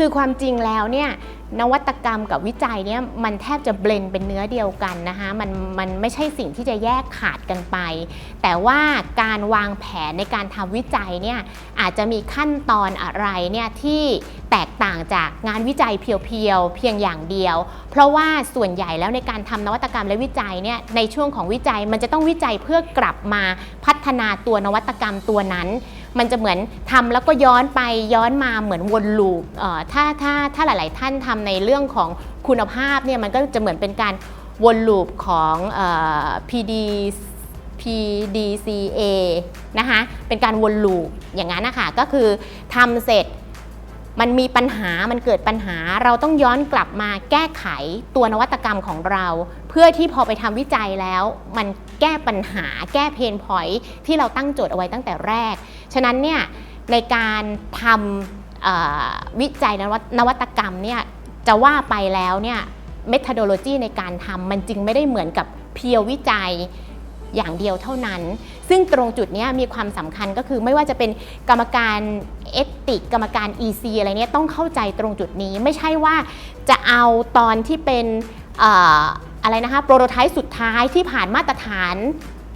คือความจริงแล้วเนี่ยนวัตกรรมกับวิจัยเนี่ยมันแทบจะเบลนเป็นเนื้อเดียวกันนะคะมันมันไม่ใช่สิ่งที่จะแยกขาดกันไป แต่ว่าการวางแผนในการทำวิจัยเนี่ยอาจจะมีขั้นตอนอะไรเนี่ยที่แตกต่างจากงานวิจัยเพียวๆเพียงอย่างเดียว เพราะว่าส่วนใหญ่แล้วในการทำนวัตกรรมและวิจัยเนี่ยในช่วงของวิจัยมันจะต้องวิจัยเพื่อกลับมาพัฒนาตัวนวัตกรรมตัวนั้น มันจะเหมือนทำแล้วก็ย้อนไปย้อนมาเหมือนวนลูปถ้าถ้าถ้าหลาย ๆ ท่านทำในเรื่องของคุณภาพเนี่ยมันก็จะเหมือนเป็นการวนลูปของออ PD PDCA นะคะเป็นการวนลูปอย่างนั้นนะคะก็คือทำเสร็จ มันมีปัญหามันเกิดปัญหา เราต้องย้อนกลับมาแก้ไขตัวนวัตกรรมของเรา เพื่อที่พอไปทำวิจัยแล้ว มันแก้ปัญหา แก้เพนพอยที่เราตั้งโจทย์เอาไว้ตั้งแต่แรก ฉะนั้นเนี่ยในการทำวิจัยนวัตนวัตกรรมเนี่ยจะว่าไปแล้วเนี่ยเมท h ดโลจีในการทำมันจึงไม่ได้เหมือนกับเพียววิจัย อย่างเดียวเท่านั้น ซึ่งตรงจุดนี้มีความสำคัญก็คือไม่ว่าจะเป็นกรรมการเอติกกรรมการ EC อะไรเนี้ยต้องเข้าใจตรงจุดนี้ไม่ใช่ว่าจะเอาตอนที่เป็นอออะไรนะคะโปรโตไทป์สุดท้ายที่ผ่านมาตรฐาน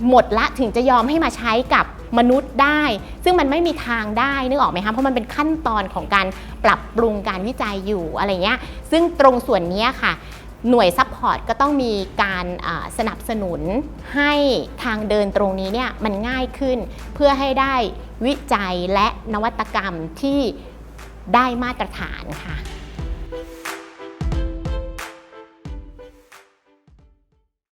หมดละถึงจะยอมให้มาใช้กับมนุษย์ได้ ซึ่งมันไม่มีทางได้นึกออกไหมคะเพราะมันเป็นขั้นตอนของการปรับปรุงการวิจัยอยู่อะไรเงี้ยซึ่งตรงส่วนนี้ค่ะ หน่วยซัพพอร์ตก็ต้องมีการสนับสนุนให้ทางเดินตรงนี้เนี่ยมันง่ายขึ้น เพื่อให้ได้วิจัยและนวัตกรรมที่ได้มาตรฐานค่ะ